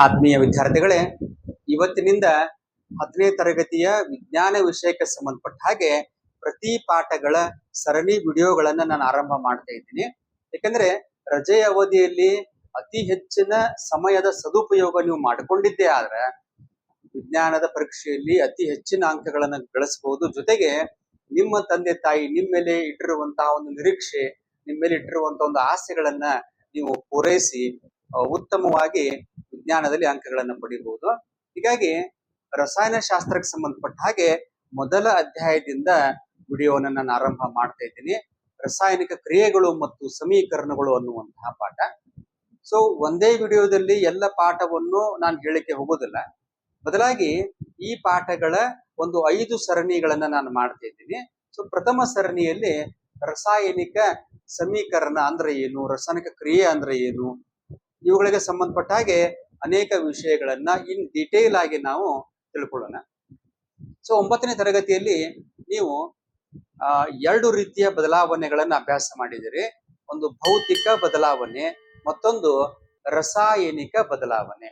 ಆತ್ಮೀಯ ವಿದ್ಯಾರ್ಥಿಗಳೇ, ಇವತ್ತಿನಿಂದ ಹತ್ತನೇ ತರಗತಿಯ ವಿಜ್ಞಾನ ವಿಷಯಕ್ಕೆ ಸಂಬಂಧಪಟ್ಟ ಹಾಗೆ ಪ್ರತಿ ಪಾಠಗಳ ಸರಣಿ ವಿಡಿಯೋಗಳನ್ನ ನಾನು ಆರಂಭ ಮಾಡ್ತಾ ಇದ್ದೀನಿ. ಯಾಕಂದ್ರೆ ರಜೆ ಅವಧಿಯಲ್ಲಿ ಅತಿ ಹೆಚ್ಚಿನ ಸಮಯದ ಸದುಪಯೋಗ ನೀವು ಮಾಡಿಕೊಂಡಿದ್ದೇ ಆದ್ರೆ, ವಿಜ್ಞಾನದ ಪರೀಕ್ಷೆಯಲ್ಲಿ ಅತಿ ಹೆಚ್ಚಿನ ಅಂಕಗಳನ್ನು ಗಳಿಸಬಹುದು. ಜೊತೆಗೆ ನಿಮ್ಮ ತಂದೆ ತಾಯಿ ನಿಮ್ಮ ಮೇಲೆ ಇಟ್ಟಿರುವಂತಹ ಒಂದು ನಿರೀಕ್ಷೆ ನಿಮ್ಮ ಮೇಲೆ ಇಟ್ಟಿರುವಂತಹ ಒಂದು ಆಸೆಗಳನ್ನ ನೀವು ಪೂರೈಸಿ, ಉತ್ತಮವಾಗಿ ವಿಜ್ಞಾನದಲ್ಲಿ ಅಂಕಗಳನ್ನು ಪಡಿಬಹುದು. ಹೀಗಾಗಿ ರಸಾಯನ ಶಾಸ್ತ್ರಕ್ಕೆ ಸಂಬಂಧಪಟ್ಟ ಹಾಗೆ ಮೊದಲ ಅಧ್ಯಾಯದಿಂದ ವಿಡಿಯೋನ ನಾನು ಆರಂಭ ಮಾಡ್ತಾ ಇದ್ದೀನಿ. ರಾಸಾಯನಿಕ ಕ್ರಿಯೆಗಳು ಮತ್ತು ಸಮೀಕರಣಗಳು ಅನ್ನುವಂತಹ ಪಾಠ. ಸೊ ಒಂದೇ ವಿಡಿಯೋದಲ್ಲಿ ಎಲ್ಲ ಪಾಠವನ್ನು ನಾನು ಹೇಳಿಕೆ ಹೋಗೋದಿಲ್ಲ. ಬದಲಾಗಿ ಈ ಪಾಠಗಳ ಒಂದು ಐದು ಸರಣಿಗಳನ್ನ ನಾನು ಮಾಡ್ತಾ ಇದ್ದೀನಿ. ಸೊ ಪ್ರಥಮ ಸರಣಿಯಲ್ಲಿ ರಾಸಾಯನಿಕ ಸಮೀಕರಣ ಅಂದ್ರೆ ಏನು? ರಾಸಾಯನಿಕ ಕ್ರಿಯೆ ಅಂದ್ರೆ ಏನು? ಇವುಗಳಿಗೆ ಸಂಬಂಧಪಟ್ಟ ಹಾಗೆ ಅನೇಕ ವಿಷಯಗಳನ್ನ ಇನ್ ಡಿಟೇಲ್ ಆಗಿ ನಾವು ತಿಳ್ಕೊಳ್ಳೋಣ. ಸೊ ಒಂಬತ್ತನೇ ತರಗತಿಯಲ್ಲಿ ನೀವು ಎರಡು ರೀತಿಯ ಬದಲಾವಣೆಗಳನ್ನ ಅಭ್ಯಾಸ ಮಾಡಿದಿರಿ ಒಂದು ಭೌತಿಕ ಬದಲಾವಣೆ, ಮತ್ತೊಂದು ರಾಸಾಯನಿಕ ಬದಲಾವಣೆ.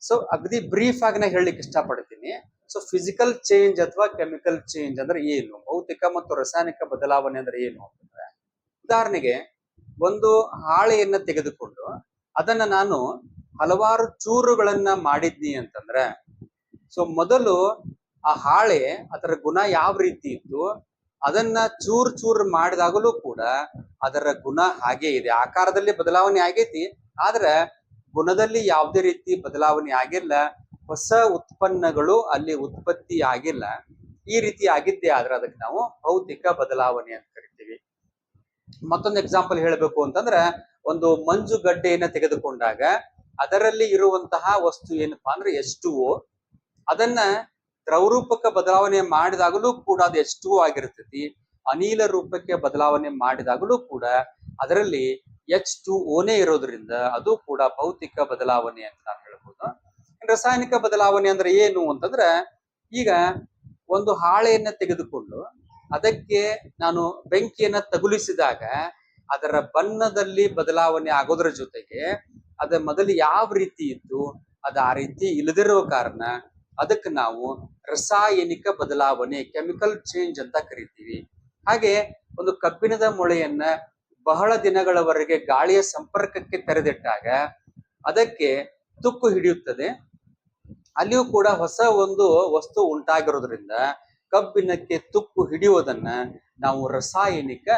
ಸೊ ಅಗದಿ ಬ್ರೀಫ್ ಆಗಿ ನಾ ಹೇಳಲಿಕ್ಕೆ ಇಷ್ಟಪಡ್ತೀನಿ. ಸೊ ಫಿಸಿಕಲ್ ಚೇಂಜ್ ಅಥವಾ ಕೆಮಿಕಲ್ ಚೇಂಜ್ ಅಂದ್ರೆ ಏನು? ಭೌತಿಕ ಮತ್ತು ರಾಸಾಯನಿಕ ಬದಲಾವಣೆ ಅಂದ್ರೆ ಏನು? ಅಂತಂದ್ರೆ, ಉದಾಹರಣೆಗೆ ಒಂದು ಹಾಳೆಯನ್ನ ತೆಗೆದುಕೊಂಡು ಅದನ್ನ ನಾನು ಹಲವಾರು ಚೂರುಗಳನ್ನ ಮಾಡಿದ್ನಿ ಅಂತಂದ್ರೆ, ಸೊ ಮೊದಲು ಆ ಹಾಳೆ, ಅದರ ಗುಣ ಯಾವ ರೀತಿ ಇತ್ತು, ಅದನ್ನ ಚೂರ್ ಚೂರ್ ಮಾಡಿದಾಗಲೂ ಕೂಡ ಅದರ ಗುಣ ಹಾಗೆ ಇದೆ. ಆಕಾರದಲ್ಲಿ ಬದಲಾವಣೆ ಆಗೈತಿ, ಆದ್ರೆ ಗುಣದಲ್ಲಿ ಯಾವುದೇ ರೀತಿ ಬದಲಾವಣೆ ಆಗಿಲ್ಲ. ಹೊಸ ಉತ್ಪನ್ನಗಳು ಅಲ್ಲಿ ಉತ್ಪತ್ತಿ ಆಗಿಲ್ಲ. ಈ ರೀತಿ ಆಗಿದ್ದೆ ಆದ್ರೆ ಅದಕ್ಕೆ ನಾವು ಭೌತಿಕ ಬದಲಾವಣೆ ಅಂತ ಕರಿತೀವಿ. ಮತ್ತೊಂದು ಎಕ್ಸಾಂಪಲ್ ಹೇಳಬೇಕು ಅಂತಂದ್ರೆ, ಒಂದು ಮಂಜುಗಡ್ಡೆಯನ್ನ ತೆಗೆದುಕೊಂಡಾಗ ಅದರಲ್ಲಿ ಇರುವಂತಹ ವಸ್ತು ಏನಪ್ಪಾ ಅಂದ್ರೆ ಎಷ್ಟು ಅದನ್ನ ದ್ರವರೂಪಕ್ಕೆ ಬದಲಾವಣೆ ಮಾಡಿದಾಗಲೂ ಕೂಡ ಅದು ಎಷ್ಟು ಆಗಿರ್ತೈತಿ. ಅನಿಲ ರೂಪಕ್ಕೆ ಬದಲಾವಣೆ ಮಾಡಿದಾಗಲೂ ಕೂಡ ಅದರಲ್ಲಿ ಎಚ್ ಟು ಓನೇ ಇರೋದ್ರಿಂದ ಅದು ಕೂಡ ಭೌತಿಕ ಬದಲಾವಣೆ ಅಂತ ನಾನು ಹೇಳ್ಬೋದು. ರಾಸಾಯನಿಕ ಬದಲಾವಣೆ ಅಂದ್ರೆ ಏನು ಅಂತಂದ್ರೆ, ಈಗ ಒಂದು ಹಾಳೆಯನ್ನ ತೆಗೆದುಕೊಂಡು ಅದಕ್ಕೆ ನಾನು ಬೆಂಕಿಯನ್ನ ತಗುಲಿಸಿದಾಗ ಅದರ ಬಣ್ಣದಲ್ಲಿ ಬದಲಾವಣೆ ಆಗೋದ್ರ ಜೊತೆಗೆ ಅದ ಮೊದಲು ಯಾವ ರೀತಿ ಇತ್ತು, ಅದು ಆ ರೀತಿ ಇಲ್ಲದಿರೋ ಕಾರಣ ಅದಕ್ಕೆ ನಾವು ರಾಸಾಯನಿಕ ಬದಲಾವಣೆ, ಕೆಮಿಕಲ್ ಚೇಂಜ್ ಅಂತ ಕರಿತೀವಿ. ಹಾಗೆ ಒಂದು ಕಬ್ಬಿಣದ ಮೊಳೆಯನ್ನ ಬಹಳ ದಿನಗಳವರೆಗೆ ಗಾಳಿಯ ಸಂಪರ್ಕಕ್ಕೆ ತೆರೆದಿಟ್ಟಾಗ ಅದಕ್ಕೆ ತುಕ್ಕು ಹಿಡಿಯುತ್ತದೆ. ಅಲ್ಲಿಯೂ ಕೂಡ ಹೊಸ ಒಂದು ವಸ್ತು ಉಂಟಾಗಿರೋದ್ರಿಂದ ಕಬ್ಬಿಣಕ್ಕೆ ತುಕ್ಕು ಹಿಡಿಯುವುದನ್ನ ನಾವು ರಾಸಾಯನಿಕ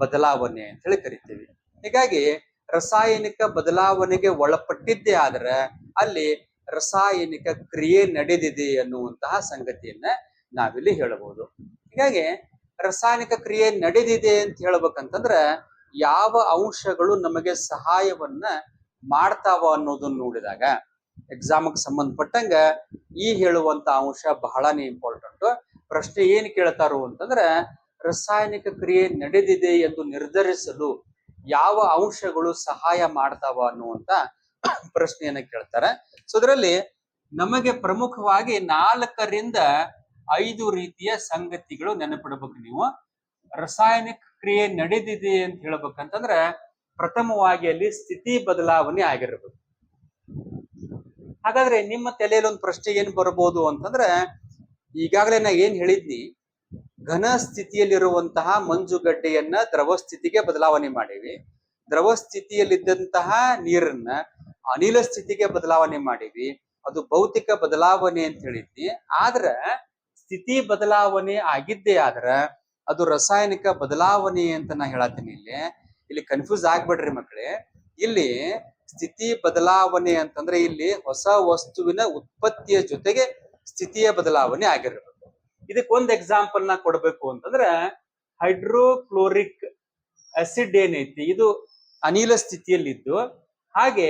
ಬದಲಾವಣೆ ಅಂತ ಹೇಳಿ ಕರಿತೀವಿ. ಹೀಗಾಗಿ ರಾಸಾಯನಿಕ ಬದಲಾವಣೆಗೆ ಒಳಪಟ್ಟಿದ್ದೇ ಆದ್ರೆ ಅಲ್ಲಿ ರಾಸಾಯನಿಕ ಕ್ರಿಯೆ ನಡೆದಿದೆ ಅನ್ನುವಂತಹ ಸಂಗತಿಯನ್ನ ನಾವಿಲ್ಲಿ ಹೇಳಬಹುದು. ಹೀಗಾಗಿ ರಾಸಾಯನಿಕ ಕ್ರಿಯೆ ನಡೆದಿದೆ ಅಂತ ಹೇಳ್ಬೇಕಂತಂದ್ರ ಯಾವ ಅಂಶಗಳು ನಮಗೆ ಸಹಾಯವನ್ನ ಮಾಡ್ತಾವ ಅನ್ನೋದನ್ನ ನೋಡಿದಾಗ ಎಕ್ಸಾಮ್ಗೆ ಸಂಬಂಧಪಟ್ಟಂಗ ಈ ಹೇಳುವಂತ ಅಂಶ ಬಹಳನೇ ಇಂಪಾರ್ಟೆಂಟ್ ಪ್ರಶ್ನೆ ಏನ್ ಕೇಳ್ತಾರೋ ಅಂತಂದ್ರೆ, ರಾಸಾಯನಿಕ ಕ್ರಿಯೆ ನಡೆದಿದೆ ಎಂದು ನಿರ್ಧರಿಸಲು ಯಾವ ಅಂಶಗಳು ಸಹಾಯ ಮಾಡ್ತಾವ ಅನ್ನುವಂತ ಪ್ರಶ್ನೆಯನ್ನ ಕೇಳ್ತಾರೆ. ಸೊ ಅದರಲ್ಲಿ ನಮಗೆ ಪ್ರಮುಖವಾಗಿ ನಾಲ್ಕರಿಂದ ಐದು ರೀತಿಯ ಸಂಗತಿಗಳು ನೆನಪಿಡ್ಬೇಕು ನೀವು. ರಾಸಾಯನಿಕ ಕ್ರಿಯೆ ನಡೆದಿದೆ ಅಂತ ಹೇಳ್ಬೇಕಂತಂದ್ರೆ ಪ್ರಥಮವಾಗಿ ಅಲ್ಲಿ ಸ್ಥಿತಿ ಬದಲಾವಣೆ ಆಗಿರ್ಬೇಕು. ಹಾಗಾದ್ರೆ ನಿಮ್ಮ ತಲೆಯಲ್ಲಿ ಒಂದು ಪ್ರಶ್ನೆ ಏನ್ ಬರ್ಬೋದು ಅಂತಂದ್ರೆ ಈಗಾಗಲೇ ನಾ ಏನ್ ಹೇಳಿದ್ನಿ ಘನ ಸ್ಥಿತಿಯಲ್ಲಿರುವಂತಹ ಮಂಜುಗಡ್ಡೆಯನ್ನ ದ್ರವ ಸ್ಥಿತಿಗೆ ಬದಲಾವಣೆ ಮಾಡಿವಿ. ದ್ರವ ಸ್ಥಿತಿಯಲ್ಲಿದ್ದಂತಹ ನೀರನ್ನ ಅನಿಲ ಸ್ಥಿತಿಗೆ ಬದಲಾವಣೆ ಮಾಡಿವಿ. ಅದು ಭೌತಿಕ ಬದಲಾವಣೆ ಅಂತ ಹೇಳಿದ್ವಿ ಆದ್ರ ಸ್ಥಿತಿ ಬದಲಾವಣೆ ಆಗಿದ್ದೇ ಆದ್ರ ಅದು ರಾಸಾಯನಿಕ ಬದಲಾವಣೆ ಅಂತ ನಾ ಹೇಳತ್ತೀನಿ ಇಲ್ಲಿ. ಇಲ್ಲಿ ಕನ್ಫ್ಯೂಸ್ ಆಗ್ಬೇಡ್ರಿ ಮಕ್ಕಳೇ ಇಲ್ಲಿ ಸ್ಥಿತಿ ಬದಲಾವಣೆ ಅಂತಂದ್ರೆ ಇಲ್ಲಿ ಹೊಸ ವಸ್ತುವಿನ ಉತ್ಪತ್ತಿಯ ಜೊತೆಗೆ ಸ್ಥಿತಿಯ ಬದಲಾವಣೆ ಆಗಿರ್ಬೇಕು ಇದಕ್ಕೆ ಒಂದು ಎಕ್ಸಾಂಪಲ್ನ ಕೊಡ್ಬೇಕು ಅಂತಂದ್ರೆ ಹೈಡ್ರೋಕ್ಲೋರಿಕ್ ಆಸಿಡ್ ಏನೈತಿ? ಇದು ಅನಿಲ ಸ್ಥಿತಿಯಲ್ಲಿದ್ದು, ಹಾಗೆ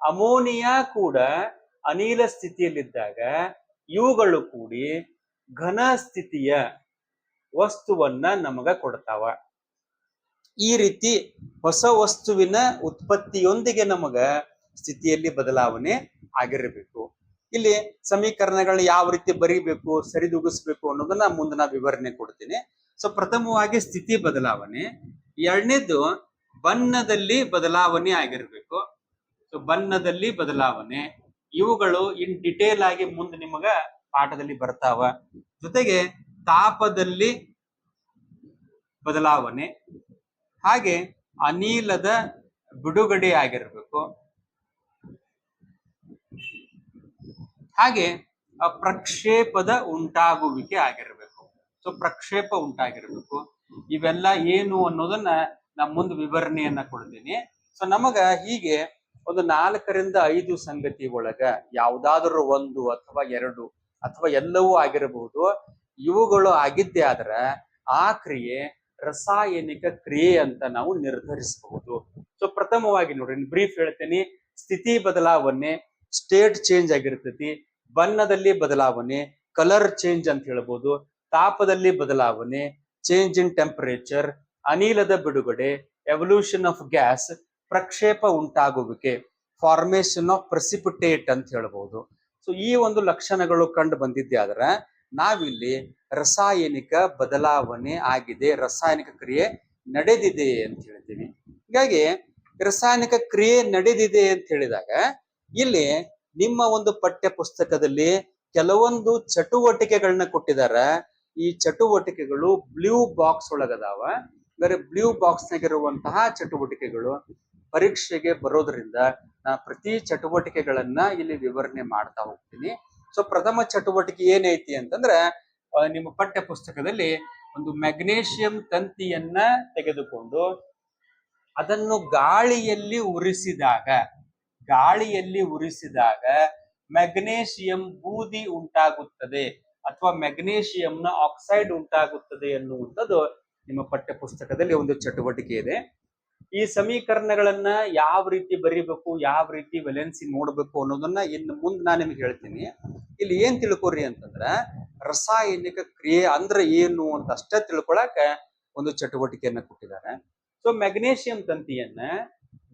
ಅಮೋನಿಯಾ ಕೂಡ ಅನಿಲ ಸ್ಥಿತಿಯಲ್ಲಿದ್ದಾಗ ಇವುಗಳು ಕೂಡಿ ಘನ ಸ್ಥಿತಿಯ ವಸ್ತುವನ್ನ ನಮಗ ಕೊಡ್ತಾವ. ಈ ರೀತಿ ಹೊಸ ವಸ್ತುವಿನ ಉತ್ಪತ್ತಿಯೊಂದಿಗೆ ನಮಗ ಸ್ಥಿತಿಯಲ್ಲಿ ಬದಲಾವಣೆ ಆಗಿರಬೇಕು. ಇಲ್ಲಿ ಸಮೀಕರಣಗಳನ್ನ ಯಾವ ರೀತಿ ಬರೀಬೇಕು ಸರಿದೂಗಿಸ್ಬೇಕು ಅನ್ನೋದನ್ನ ಮುಂದೆ ನಾ ವಿವರಣೆ ಕೊಡ್ತೀನಿ. ಸೊ ಪ್ರಥಮವಾಗಿ ಸ್ಥಿತಿ ಬದಲಾವಣೆ. ಎರಡನೇದು ಬಣ್ಣದಲ್ಲಿ ಬದಲಾವಣೆ ಆಗಿರ್ಬೇಕು. ಸೊ ಬಣ್ಣದಲ್ಲಿ ಬದಲಾವಣೆ. ಇವುಗಳು ಇನ್ ಡಿಟೇಲ್ ಆಗಿ ಮುಂದೆ ನಿಮಗ ಪಾಠದಲ್ಲಿ ಬರ್ತಾವ. ಜೊತೆಗೆ ತಾಪದಲ್ಲಿ ಬದಲಾವಣೆ. ಹಾಗೆ ಅನಿಲದ ಬಿಡುಗಡೆ ಆಗಿರಬೇಕು. ಹಾಗೆ ಪ್ರಕ್ಷೇಪದ ಉಂಟಾಗುವಿಕೆ ಆಗಿರಬೇಕು. ಸೊ ಪ್ರಕ್ಷೇಪ ಉಂಟಾಗಿರಬೇಕು. ಇವೆಲ್ಲ ಏನು ಅನ್ನೋದನ್ನ ನಮ್ಮ ಮುಂದೆ ವಿವರಣೆಯನ್ನ ಕೊಡ್ತೀನಿ. ಸೊ ನಮಗ ಹೀಗೆ ಒಂದು ನಾಲ್ಕರಿಂದ ಐದು ಸಂಗತಿ ಒಳಗ ಯಾವ್ದಾದ್ರು ಒಂದು ಅಥವಾ ಎರಡು ಅಥವಾ ಎಲ್ಲವೂ ಆಗಿರಬಹುದು ಇವುಗಳು ಆಗಿದ್ದೇ ಆದ್ರೆ ಆ ಕ್ರಿಯೆ ರಾಸಾಯನಿಕ ಕ್ರಿಯೆ ಅಂತ ನಾವು ನಿರ್ಧರಿಸಬಹುದು. ಸೊ ಪ್ರಥಮವಾಗಿ ನೋಡ್ರಿ ಬ್ರೀಫ್ ಹೇಳ್ತೇನೆ, ಸ್ಥಿತಿ ಬದಲಾವಣೆ ಸ್ಟೇಟ್ ಚೇಂಜ್ ಆಗಿರ್ತೈತಿ. ಬಣ್ಣದಲ್ಲಿ ಬದಲಾವಣೆ, ಕಲರ್ ಚೇಂಜ್ ಅಂತ ಹೇಳ್ಬೋದು. ತಾಪದಲ್ಲಿ ಬದಲಾವಣೆ ಚೇಂಜ್ ಇನ್ ಟೆಂಪರೇಚರ್ ಅನಿಲದ ಬಿಡುಗಡೆ ಎವಲ್ಯೂಷನ್ ಆಫ್ ಗ್ಯಾಸ್ ಪ್ರಕ್ಷೇಪ ಉಂಟಾಗುವಿಕೆ ಫಾರ್ಮೇಶನ್ ಆಫ್ ಪ್ರೆಸಿಪಿಟೇಟ್ ಅಂತ ಹೇಳ್ಬೋದು. ಸೊ ಈ ಒಂದು ಲಕ್ಷಣಗಳು ಕಂಡು ಬಂದಿದ್ದೆ ಆದ್ರೆ, ನಾವಿಲ್ಲಿ ರಾಸಾಯನಿಕ ಬದಲಾವಣೆ ಆಗಿದೆ, ರಾಸಾಯನಿಕ ಕ್ರಿಯೆ ನಡೆದಿದೆ ಅಂತ ಹೇಳ್ತೀವಿ ಹೀಗಾಗಿ, ರಾಸಾಯನಿಕ ಕ್ರಿಯೆ ನಡೆದಿದೆ ಅಂತ ಹೇಳಿದಾಗ ಇಲ್ಲಿ ನಿಮ್ಮ ಒಂದು ಪಠ್ಯ ಪುಸ್ತಕದಲ್ಲಿ ಕೆಲವೊಂದು ಚಟುವಟಿಕೆಗಳನ್ನ ಕೊಟ್ಟಿದ್ದಾರೆ ಈ ಚಟುವಟಿಕೆಗಳು ಬ್ಲೂ ಬಾಕ್ಸ್ ಒಳಗದಾವ. ಬೇರೆ ಬ್ಲೂ ಬಾಕ್ಸ್ ನಾಗಿರುವಂತಹ ಚಟುವಟಿಕೆಗಳು ಪರೀಕ್ಷೆಗೆ ಬರೋದ್ರಿಂದ ನಾ ಪ್ರತಿ ಚಟುವಟಿಕೆಗಳನ್ನ ಇಲ್ಲಿ ವಿವರಣೆ ಮಾಡ್ತಾ ಹೋಗ್ತೀನಿ. ಸೊ ಪ್ರಥಮ ಚಟುವಟಿಕೆ ಏನೈತಿ ಅಂತಂದ್ರೆ ನಿಮ್ಮ ಪಠ್ಯ ಪುಸ್ತಕದಲ್ಲಿ ಒಂದು ಮ್ಯಾಗ್ನೇಷಿಯಂ ತಂತಿಯನ್ನ ತೆಗೆದುಕೊಂಡು ಅದನ್ನು ಗಾಳಿಯಲ್ಲಿ ಉರಿಸಿದಾಗ ಗಾಳಿಯಲ್ಲಿ ಉರಿಸಿದಾಗ ಮೆಗ್ನೇಷಿಯಂ ಬೂದಿ ಉಂಟಾಗುತ್ತದೆ ಅಥವಾ ಮೆಗ್ನೇಷಿಯಂನ ಆಕ್ಸೈಡ್ ಉಂಟಾಗುತ್ತದೆ ಅನ್ನುವಂಥದ್ದು ನಿಮ್ಮ ಪಠ್ಯ ಪುಸ್ತಕದಲ್ಲಿ ಒಂದು ಚಟುವಟಿಕೆ ಇದೆ. ಈ ಸಮೀಕರಣಗಳನ್ನ ಯಾವ ರೀತಿ ಬರಿಬೇಕು, ಯಾವ ರೀತಿ ವೆಲೆನ್ಸಿ ನೋಡಬೇಕು ಅನ್ನೋದನ್ನ ಇನ್ನು ಮುಂದೆ ನಾನು ನಿಮ್ಗೆ ಹೇಳ್ತೀನಿ. ಇಲ್ಲಿ ಏನ್ ತಿಳ್ಕೊರಿ ಅಂತಂದ್ರ ರಾಸಾಯನಿಕ ಕ್ರಿಯೆ ಅಂದ್ರೆ ಏನು ಅಂತ ಅಷ್ಟೇ ತಿಳ್ಕೊಳಕ ಒಂದು ಚಟುವಟಿಕೆಯನ್ನ ಕೊಟ್ಟಿದ್ದಾರೆ. ಸೊ ಮೆಗ್ನೇಷಿಯಂ ತಂತಿಯನ್ನ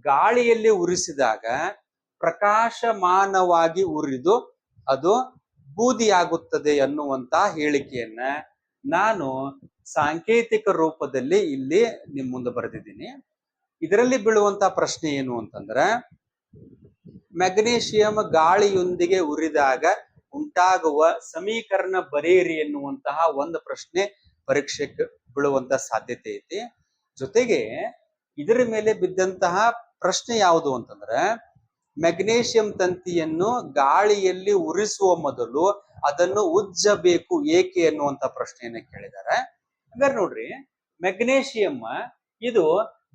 ಗಾಳಿಯಲ್ಲಿ ಉರಿಸಿದಾಗ ಪ್ರಕಾಶಮಾನವಾಗಿ ಉರಿದು ಅದು ಬೂದಿಯಾಗುತ್ತದೆ ಅನ್ನುವಂತ ಹೇಳಿಕೆಯನ್ನ ನಾನು ಸಾಂಕೇತಿಕ ರೂಪದಲ್ಲಿ ಇಲ್ಲಿ ನಿಮ್ಮ ಮುಂದೆ ಬರೆದಿದ್ದೀನಿ. ಇದರಲ್ಲಿ ಬೀಳುವಂತಹ ಪ್ರಶ್ನೆ ಏನು ಅಂತಂದ್ರೆ, ಮೆಗ್ನೇಷಿಯಂ ಗಾಳಿಯೊಂದಿಗೆ ಉರಿದಾಗ ಉಂಟಾಗುವ ಸಮೀಕರಣ ಬರೆಯಿರಿ ಎನ್ನುವಂತಹ ಒಂದು ಪ್ರಶ್ನೆ ಪರೀಕ್ಷೆಗೆ ಬೀಳುವಂತ ಸಾಧ್ಯತೆ ಐತಿ. ಜೊತೆಗೆ ಇದರ ಮೇಲೆ ಬಿದ್ದಂತಹ ಪ್ರಶ್ನೆ ಯಾವುದು ಅಂತಂದ್ರೆ, ಮೆಗ್ನೇಷಿಯಂ ತಂತಿಯನ್ನು ಗಾಳಿಯಲ್ಲಿ ಉರಿಸುವ ಮೊದಲು ಅದನ್ನು ಉಜ್ಜಬೇಕು ಏಕೆ ಅನ್ನುವಂತ ಪ್ರಶ್ನೆಯನ್ನ ಕೇಳಿದ್ದಾರೆ. ಹಂಗಾರೆ ನೋಡ್ರಿ, ಮೆಗ್ನೇಷಿಯಂ ಇದು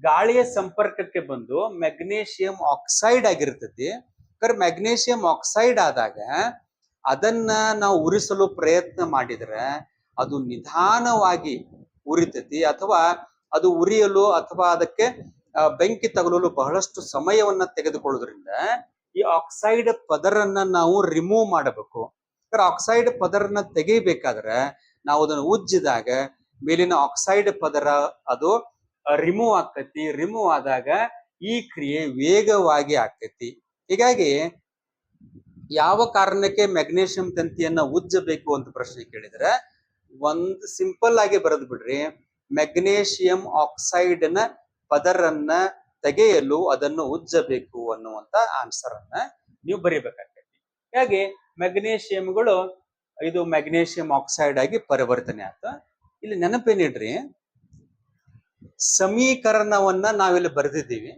ಗಾಳಿಯ ಸಂಪರ್ಕಕ್ಕೆ ಬಂದು ಮೆಗ್ನೇಷಿಯಂ ಆಕ್ಸೈಡ್ ಆಗಿರ್ತೈತಿ. ಕರೆ ಮೆಗ್ನೇಷಿಯಂ ಆಕ್ಸೈಡ್ ಆದಾಗ ಅದನ್ನ ನಾವು ಉರಿಸಲು ಪ್ರಯತ್ನ ಮಾಡಿದ್ರೆ ಅದು ನಿಧಾನವಾಗಿ ಉರಿತೈತಿ ಅಥವಾ ಅದು ಉರಿಯಲು ಅಥವಾ ಅದಕ್ಕೆ ಬೆಂಕಿ ತಗುಲಲು ಬಹಳಷ್ಟು ಸಮಯವನ್ನ ತೆಗೆದುಕೊಳ್ಳೋದ್ರಿಂದ ಈ ಆಕ್ಸೈಡ್ ಪದರನ್ನ ನಾವು ರಿಮೂವ್ ಮಾಡಬೇಕು. ಆಕ್ಸೈಡ್ ಪದರನ್ನ ತೆಗಿಬೇಕಾದ್ರೆ ನಾವು ಅದನ್ನು ಉಜ್ಜಿದಾಗ ಮೇಲಿನ ಆಕ್ಸೈಡ್ ಪದರ ಅದು ರಿಮೂವ್ ಆಗ್ತೈತಿ ರಿಮೂವ್ ಆದಾಗ ಈ ಕ್ರಿಯೆ ವೇಗವಾಗಿ ಆಗ್ತೈತಿ ಹೀಗಾಗಿ ಯಾವ ಕಾರಣಕ್ಕೆ ಮೆಗ್ನೇಷಿಯಂ ತಂತಿಯನ್ನ ಉಜ್ಜಬೇಕು ಅಂತ ಪ್ರಶ್ನೆ ಕೇಳಿದ್ರೆ, ಒಂದ್ ಸಿಂಪಲ್ ಆಗಿ ಬರೆದು ಬಿಡ್ರಿ. ಮೆಗ್ನೇಷಿಯಂ ಆಕ್ಸೈಡ್ನ ಪದರನ್ನ ತೆಗೆಯಲು ಅದನ್ನು ಉಜ್ಜಬೇಕು ಅನ್ನುವಂತ ಆನ್ಸರ್ ಅನ್ನ ನೀವು ಬರೀಬೇಕಾಗ್ತೈತಿ. ಹಾಗೆ ಮೆಗ್ನೇಷಿಯಂಗಳು ಇದು ಮೆಗ್ನೇಷಿಯಂ ಆಕ್ಸೈಡ್ ಆಗಿ ಪರಿವರ್ತನೆ ಆತ. ಇಲ್ಲಿ ನೆನಪೇನಿಡ್ರಿ, ಸಮೀಕರಣವನ್ನ ನಾವಿಲ್ಲಿ ಬರೆದಿದ್ದೀವಿ.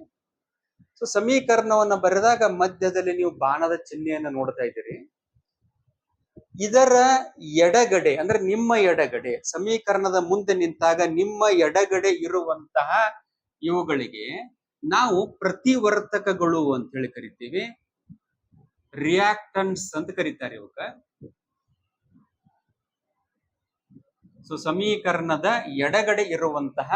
ಸೊ ಸಮೀಕರಣವನ್ನ ಬರೆದಾಗ ಮಧ್ಯದಲ್ಲಿ ನೀವು ಬಾಣದ ಚಿಹ್ನೆಯನ್ನ ನೋಡ್ತಾ ಇದ್ದೀರಿ. ಇದರ ಎಡಗಡೆ, ಅಂದ್ರೆ ನಿಮ್ಮ ಎಡಗಡೆ, ಸಮೀಕರಣದ ಮುಂದೆ ನಿಂತಾಗ ನಿಮ್ಮ ಎಡಗಡೆ ಇರುವಂತಹ ಇವುಗಳಿಗೆ ನಾವು ಪ್ರತಿವರ್ತಕಗಳು ಅಂತ ಹೇಳಿ ಕರಿತೀವಿ. ರಿಯಾಕ್ಟನ್ಸ್ ಅಂತ ಕರೀತಾರೆ ಇವಕ್ಕ ಸೊ ಸಮೀಕರಣದ ಎಡಗಡೆ ಇರುವಂತಹ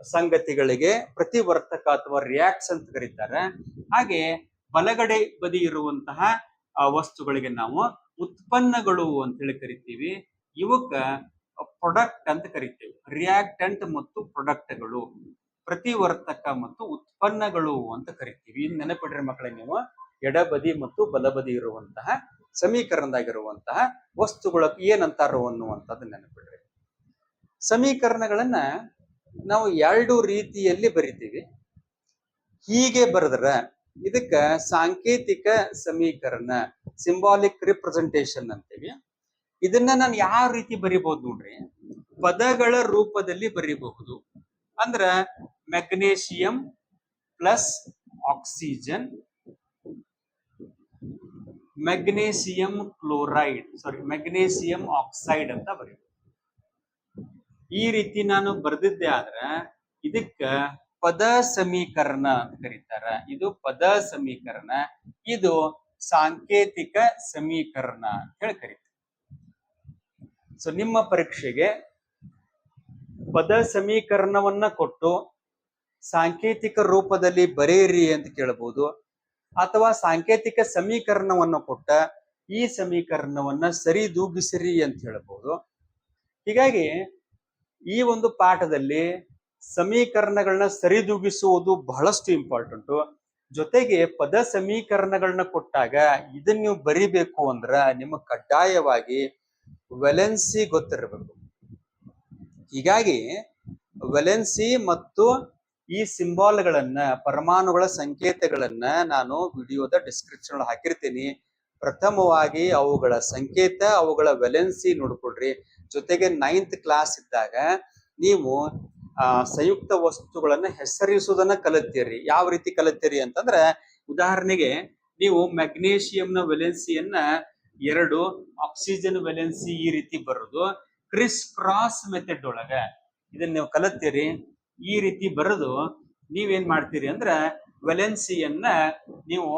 ಸಂಗತಿಗಳಿಗೆ ಪ್ರತಿವರ್ತಕ ಅಥವಾ ರಿಯಾಕ್ಟ್ಸ್ ಅಂತ ಕರೀತಾರೆ. ಹಾಗೆ ಬಲಗಡೆ ಬದಿ ಇರುವಂತಹ ವಸ್ತುಗಳಿಗೆ ನಾವು ಉತ್ಪನ್ನಗಳು ಅಂತ ಹೇಳಿ ಕರಿತೀವಿ. ಇವಕ್ಕ ಪ್ರೊಡಕ್ಟ್ ಅಂತ ಕರಿತೀವಿ. ರಿಯಾಕ್ಟೆಂಟ್ ಮತ್ತು ಪ್ರೊಡಕ್ಟ್ಗಳು ಪ್ರತಿವರ್ತಕ ಮತ್ತು ಉತ್ಪನ್ನಗಳು ಅಂತ ಕರಿತೀವಿ. ಇನ್ ನೆನಪಿಡ್ರಿ ಮಕ್ಕಳೇ ನೀವು. ಎಡಬದಿ ಮತ್ತು ಬಲಬದಿ ಇರುವಂತಹ ಸಮೀಕರಣದಾಗಿರುವಂತಹ ವಸ್ತುಗಳ ಏನಂತಾರೋ ಅನ್ನುವಂಥದ್ದು ನೆನಪಿಡ್ರಿ. ಸಮೀಕರಣಗಳನ್ನ ನಾವು ಎರಡು ರೀತಿಯಲ್ಲಿ ಬರಿತೀವಿ. ಹೀಗೆ ಬರೆದ್ರ ಇದಕ್ಕ ಸಾಂಕೇತಿಕ ಸಮೀಕರಣ ಸಿಂಬಾಲಿಕ್ ರಿಪ್ರೆಸೆಂಟೇಶನ್ ಅಂತೀವಿ. ಇದನ್ನ ನಾನು ಯಾವ ರೀತಿ ಬರಿಬಹುದು ನೋಡ್ರಿ? ಪದಗಳ ರೂಪದಲ್ಲಿ ಬರಿಬಹುದು. ಅಂದ್ರ magnesium plus oxygen magnesium chloride sorry magnesium oxide ಅಂತ ಬರೀ ಈ ರೀತಿ ನಾನು ಬರೆದಿದ್ದೆ ಆದ್ರ ಇದಕ್ಕ ಪದ ಸಮೀಕರಣ ಅಂತ ಕರೀತಾರ. ಇದು ಪದ ಸಮೀಕರಣ, ಇದು ಸಾಂಕೇತಿಕ ಸಮೀಕರಣ ಅಂತ ಹೇಳಿ ಕರೀತಾರೆ. ಸೊ ನಿಮ್ಮ ಪರೀಕ್ಷೆಗೆ ಪದ ಸಮೀಕರಣವನ್ನ ಕೊಟ್ಟು ಸಾಂಕೇತಿಕ ರೂಪದಲ್ಲಿ ಬರೆಯಿರಿ ಅಂತ ಕೇಳಬಹುದು ಅಥವಾ ಸಾಂಕೇತಿಕ ಸಮೀಕರಣವನ್ನು ಕೊಟ್ಟ ಈ ಸಮೀಕರಣವನ್ನ ಸರಿದೂಗಿಸಿರಿ ಅಂತ ಹೇಳಬಹುದು ಹೀಗಾಗಿ ಈ ಒಂದು ಪಾಠದಲ್ಲಿ ಸಮೀಕರಣಗಳನ್ನ ಸರಿದೂಗಿಸುವುದು ಬಹಳಷ್ಟು ಇಂಪಾರ್ಟೆಂಟು ಜೊತೆಗೆ ಪದ ಸಮೀಕರಣಗಳನ್ನ ಕೊಟ್ಟಾಗ ಇದನ್ನ ನೀವು ಬರಿಬೇಕು ಅಂದ್ರ ನಿಮ್ಮ ಕಡ್ಡಾಯವಾಗಿ ವೆಲೆನ್ಸಿ ಗೊತ್ತಿರಬೇಕು. ಹೀಗಾಗಿ ವೆಲೆನ್ಸಿ ಮತ್ತು ಈ ಸಿಂಬಾಲ್ಗಳನ್ನ ಪರಮಾಣುಗಳ ಸಂಕೇತಗಳನ್ನ ನಾನು ವಿಡಿಯೋದ ಡಿಸ್ಕ್ರಿಪ್ಷನ್ ಹಾಕಿರ್ತೀನಿ. ಪ್ರಥಮವಾಗಿ ಅವುಗಳ ಸಂಕೇತ, ಅವುಗಳ ವೆಲೆನ್ಸಿ ನೋಡ್ಕೊಡ್ರಿ ಜೊತೆಗೆ ನೈನ್ತ್ ಕ್ಲಾಸ್ ಇದ್ದಾಗ ನೀವು ಸಂಯುಕ್ತ ವಸ್ತುಗಳನ್ನ ಹೆಸರಿಸುವುದನ್ನ ಕಲಿತೀರಿ. ಯಾವ ರೀತಿ ಕಲಿತೀರಿ ಅಂತಂದ್ರೆ, ಉದಾಹರಣೆಗೆ ನೀವು ಮೆಗ್ನೇಷಿಯಂನ ವೆಲೆನ್ಸಿಯನ್ನ ಎರಡು ಆಕ್ಸಿಜನ್ ವೆಲೆನ್ಸಿ ಈ ರೀತಿ ಬರೋದು ಕ್ರಿಸ್ ಕ್ರಾಸ್ ಮೆಥಡ್ ಒಳಗ. ಇದನ್ನ ನೀವು ಕಲಿತೀರಿ. ಈ ರೀತಿ ಬರೆದು ನೀವೇನ್ ಮಾಡ್ತೀರಿ ಅಂದ್ರೆ ವೆಲೆನ್ಸಿಯನ್ನ ನೀವು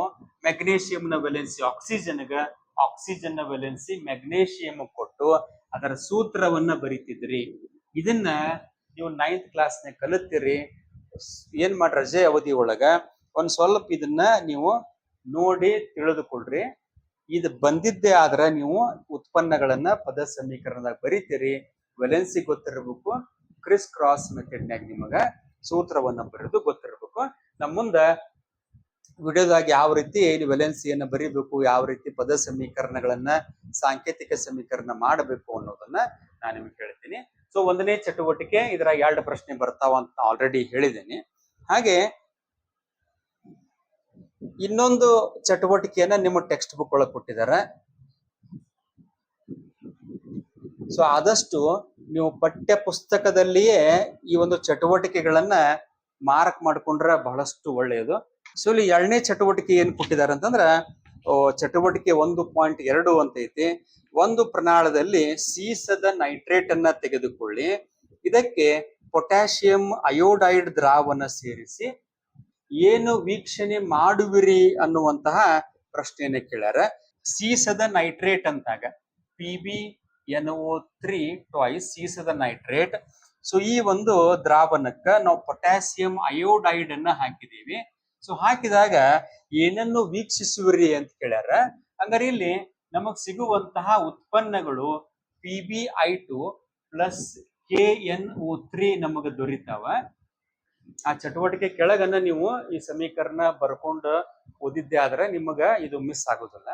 ಮೆಗ್ನೇಷಿಯಂನ ವೆಲೆನ್ಸಿ, ಆಕ್ಸಿಜನ್ಗೆ, ಆಕ್ಸಿಜನ್ನ ವೆಲೆನ್ಸಿ ಮೆಗ್ನೇಷಿಯಂ ಕೊಟ್ಟು ಅದರ ಸೂತ್ರವನ್ನ ಬರಿತಿದ್ರಿ. ಇದನ್ನ ನೀವು ನೈನ್ತ್ ಕ್ಲಾಸ್ನ ಕಲಿತೀರಿ. ಏನ್ ಮಾಡ್ರಿ ರಜೆ ಅವಧಿ ಒಳಗ ಒಂದ್ ಸ್ವಲ್ಪ ಇದನ್ನ ನೀವು ನೋಡಿ ತಿಳಿದುಕೊಳ್ರಿ. ಇದು ಬಂದಿದ್ದೇ ಆದ್ರೆ ನೀವು ಉತ್ಪನ್ನಗಳನ್ನ ಪದ ಸಮೀಕರಣದಾಗ ಬರಿತೀರಿ. ವೆಲೆನ್ಸಿ ಗೊತ್ತಿರಬೇಕು. ಕ್ರಿಸ್ ಕ್ರಾಸ್ ಮೆಥಡ್ನ್ಯಾಗ ನಿಮಗ ಸೂತ್ರವನ್ನ ಬರೆದು ಗೊತ್ತಿರಬೇಕು. ನಮ್ಮ ಮುಂದ ವಿಡಿಯೋದಾಗ ಯಾವ ರೀತಿ ವೆಲೆನ್ಸಿಯನ್ನ ಬರಿಬೇಕು, ಯಾವ ರೀತಿ ಪದ ಸಮೀಕರಣಗಳನ್ನ, ಸಾಂಕೇತಿಕ ಸಮೀಕರಣ ಮಾಡಬೇಕು ಅನ್ನೋದನ್ನ ನಾನು ನಿಮ್ಗೆ ಹೇಳ್ತೀನಿ. ಸೊ ಒಂದನೇ ಚಟುವಟಿಕೆ ಇದರ ಎರಡು ಪ್ರಶ್ನೆ ಬರ್ತಾವ ಅಂತ ಆಲ್ರೆಡಿ ಹೇಳಿದ್ದೀನಿ. ಹಾಗೆ ಇನ್ನೊಂದು ಚಟುವಟಿಕೆಯನ್ನ ನಿಮ್ಮ ಟೆಕ್ಸ್ಟ್ ಬುಕ್ ಒಳಗೆ ಕೊಟ್ಟಿದ್ದಾರೆ ಸೊ ಆದಷ್ಟು ನೀವು ಪಠ್ಯ ಪುಸ್ತಕದಲ್ಲಿಯೇ ಈ ಒಂದು ಚಟುವಟಿಕೆಗಳನ್ನ ಮಾರ್ಕ್ ಮಾಡ್ಕೊಂಡ್ರೆ ಬಹಳಷ್ಟು ಒಳ್ಳೆಯದು. ಸೊ ಇಲ್ಲಿ ಎರಡನೇ ಚಟುವಟಿಕೆ ಏನ್ ಕೊಟ್ಟಿದ್ದಾರೆ ಅಂತಂದ್ರ ಚಟುವಟಿಕೆ ಒಂದು ಪಾಯಿಂಟ್ ಎರಡು ಅಂತ ಐತಿ. ಒಂದು ಪ್ರಣಾಳದಲ್ಲಿ ಸೀಸದ ನೈಟ್ರೇಟ್ ಅನ್ನ ತೆಗೆದುಕೊಳ್ಳಿ. ಇದಕ್ಕೆ ಪೊಟ್ಯಾಷಿಯಂ ಅಯೋಡೈಡ್ ದ್ರಾವಣ ಸೇರಿಸಿ, ಏನು ವೀಕ್ಷಣೆ ಮಾಡುವಿರಿ ಅನ್ನುವಂತಹ ಪ್ರಶ್ನೆಯನ್ನ ಕೇಳ್ಯಾರ. ಸೀಸದ nitrate ಅಂತಾಗ P B N O three twice ಸೀಸದ nitrate so ಈ ಒಂದು ದ್ರಾವಣಕ್ಕ ನಾವು ಪೊಟ್ಯಾಸಿಯಂ ಅಯೋಡೈಡ್ ಅನ್ನ ಹಾಕಿದೀವಿ ಸೊ ಹಾಕಿದಾಗ ಏನನ್ನು ವೀಕ್ಷಿಸುವಿರಿ ಅಂತ ಕೇಳ್ಯಾರ. ಹಂಗಾರೆ ಇಲ್ಲಿ ನಮಗ್ ಸಿಗುವಂತಹ ಉತ್ಪನ್ನಗಳು P B I two plus K N O three ನಮಗ ದೊರೀತಾವ. ಆ ಚಟುವಟಿಕೆ ಕೆಳಗನ್ನ ನೀವು ಈ ಸಮೀಕರಣ ಬರ್ಕೊಂಡು ಓದಿದ್ದೆ ಆದ್ರೆ ನಿಮಗ ಇದು ಮಿಸ್ ಆಗೋದಿಲ್ಲ.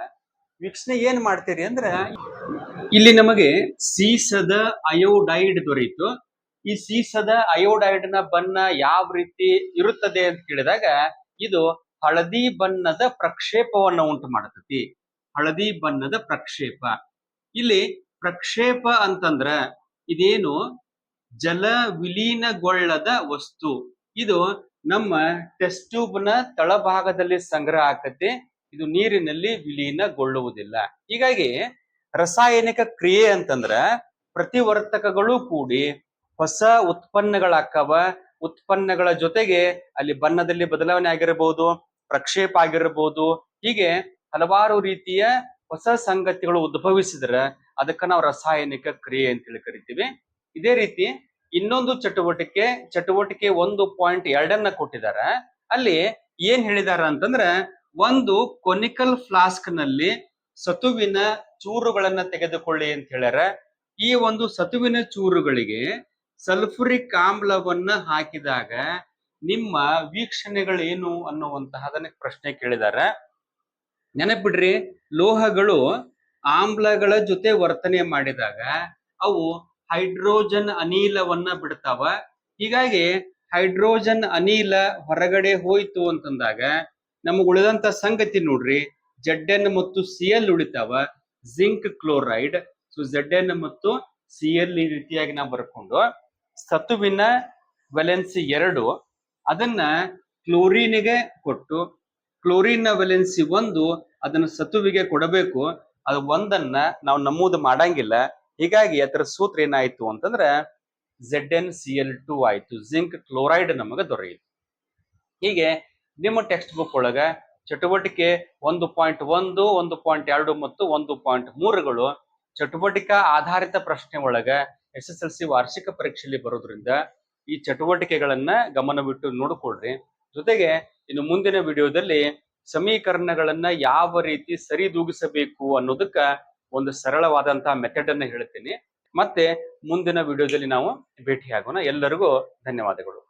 ವೀಕ್ಷಣೆ ಏನ್ ಮಾಡ್ತೀರಿ ಅಂದ್ರ ಇಲ್ಲಿ ನಮಗೆ ಸೀಸದ ಅಯೋಡೈಡ್ ದೊರೆಯಿತು. ಈ ಸೀಸದ ಅಯೋಡೈಡ್ನ ಬಣ್ಣ ಯಾವ ರೀತಿ ಇರುತ್ತದೆ ಅಂತ ಕೇಳಿದಾಗ, ಇದು ಹಳದಿ ಬಣ್ಣದ ಪ್ರಕ್ಷೇಪವನ್ನು ಉಂಟು ಮಾಡತತಿ ಹಳದಿ ಬಣ್ಣದ ಪ್ರಕ್ಷೇಪ. ಇಲ್ಲಿ ಪ್ರಕ್ಷೇಪ ಅಂತಂದ್ರ ಇದೇನು? ಜಲ ವಿಲೀನಗೊಳ್ಳದ ವಸ್ತು. ಇದು ನಮ್ಮ ಟೆಸ್ಟ್ ಟ್ಯೂಬ್ನ ತಳಭಾಗದಲ್ಲಿ ಸಂಗ್ರಹ ಆಗತ್ತೆ. ಇದು ನೀರಿನಲ್ಲಿ ವಿಲೀನಗೊಳ್ಳುವುದಿಲ್ಲ. ಹೀಗಾಗಿ ರಾಸಾಯನಿಕ ಕ್ರಿಯೆ ಅಂತಂದ್ರ ಪ್ರತಿವರ್ತಕಗಳು ಕೂಡಿ ಹೊಸ ಉತ್ಪನ್ನಗಳಾಕ್ಕವ ಉತ್ಪನ್ನಗಳ ಜೊತೆಗೆ ಅಲ್ಲಿ ಬಣ್ಣದಲ್ಲಿ ಬದಲಾವಣೆ ಆಗಿರಬಹುದು ಪ್ರಕ್ಷೇಪ ಆಗಿರಬಹುದು ಹೀಗೆ ಹಲವಾರು ರೀತಿಯ ಹೊಸ ಸಂಗತಿಗಳು ಉದ್ಭವಿಸಿದ್ರ ಅದಕ್ಕ ನಾವು ರಾಸಾಯನಿಕ ಕ್ರಿಯೆ ಅಂತ ಹೇಳಿ ಕರಿತೀವಿ. ಇದೇ ರೀತಿ ಇನ್ನೊಂದು ಚಟುವಟಿಕೆ ಚಟುವಟಿಕೆ ಒಂದು ಪಾಯಿಂಟ್ ಎರಡನ್ನ ಕೊಟ್ಟಿದ್ದಾರೆ. ಅಲ್ಲಿ ಏನ್ ಹೇಳಿದಾರ ಅಂತಂದ್ರ ಒಂದು ಕೊನಿಕಲ್ ಫ್ಲಾಸ್ಕ್ನಲ್ಲಿ ಸತುವಿನ ಚೂರುಗಳನ್ನ ತೆಗೆದುಕೊಳ್ಳಿ ಅಂತ ಹೇಳ್ಯಾರ. ಈ ಒಂದು ಸತುವಿನ ಚೂರುಗಳಿಗೆ ಸಲ್ಫುರಿಕ್ ಆಮ್ಲವನ್ನ ಹಾಕಿದಾಗ ನಿಮ್ಮ ವೀಕ್ಷಣೆಗಳೇನು ಅನ್ನುವಂತಹದನ್ನ ಪ್ರಶ್ನೆ ಕೇಳಿದಾರ. ನೆನಪಿಡ್ರಿ ಲೋಹಗಳು ಆಮ್ಲಗಳ ಜೊತೆ ವರ್ತನೆ ಮಾಡಿದಾಗ ಅವು ಹೈಡ್ರೋಜನ್ ಅನಿಲವನ್ನ ಬಿಡ್ತಾವ. ಹೀಗಾಗಿ ಹೈಡ್ರೋಜನ್ ಅನಿಲ ಹೊರಗಡೆ ಹೋಯ್ತು ಅಂತಂದಾಗ ನಮಗ್ ಉಳಿದಂತ ಸಂಗತಿ ನೋಡ್ರಿ. ಜೆಡ್ ಎನ್ ಮತ್ತು ಸಿ ಎಲ್ ಉಳಿತಾವ. Zinc chloride so Z N ಮತ್ತು ಸಿ ಎಲ್ ಈ ರೀತಿಯಾಗಿ ನಾವು ಬರ್ಕೊಂಡು ಸತುವಿನ ವೆಲೆನ್ಸಿ ಎರಡು. ಅದನ್ನ ಕ್ಲೋರಿನ್ಗೆ ಕೊಟ್ಟು ಕ್ಲೋರಿನ್ ವೆಲೆನ್ಸಿ ಒಂದು, ಅದನ್ನ ಸತುವಿಗೆ ಕೊಡಬೇಕು. ಅದು ಒಂದನ್ನ ನಾವು ನಮೂದು ಮಾಡಂಗಿಲ್ಲ. ಹೀಗಾಗಿ ಅದರ ಸೂತ್ರ ಏನಾಯ್ತು ಅಂತಂದ್ರೆ Z N C L two ಆಯ್ತು. ಜಿಂಕ್ ಕ್ಲೋರೈಡ್ ನಮಗೆ ದೊರೆಯಿತು. ಹೀಗೆ ನಿಮ್ಮ ಟೆಕ್ಸ್ಟ್ ಬುಕ್ ಒಳಗ ಚಟುವಟಿಕೆ ಒಂದು ಪಾಯಿಂಟ್ ಒಂದು ಒಂದು ಪಾಯಿಂಟ್ ಎರಡು ಮತ್ತು ಒಂದು ಪಾಯಿಂಟ್ ಮೂರುಗಳು ಚಟುವಟಿಕಾ ಆಧಾರಿತ ಪ್ರಶ್ನೆ ಒಳಗ ಎಸ್ ಎಸ್ ಎಲ್ ಸಿ ವಾರ್ಷಿಕ ಪರೀಕ್ಷೆಯಲ್ಲಿ ಬರೋದ್ರಿಂದ ಈ ಚಟುವಟಿಕೆಗಳನ್ನ ಗಮನವಿಟ್ಟು ನೋಡಿಕೊಳ್ರಿ. ಜೊತೆಗೆ ಇನ್ನು ಮುಂದಿನ ವಿಡಿಯೋದಲ್ಲಿ ಸಮೀಕರಣಗಳನ್ನ ಯಾವ ರೀತಿ ಸರಿದೂಗಿಸಬೇಕು ಅನ್ನೋದಕ್ಕ ಒಂದು ಸರಳವಾದಂತಹ ಮೆಥಡ್ ಅನ್ನ ಹೇಳ್ತೀನಿ. ಮತ್ತೆ ಮುಂದಿನ ವಿಡಿಯೋದಲ್ಲಿ ನಾವು ಭೇಟಿಯಾಗೋಣ. ಎಲ್ಲರಿಗೂ ಧನ್ಯವಾದಗಳು.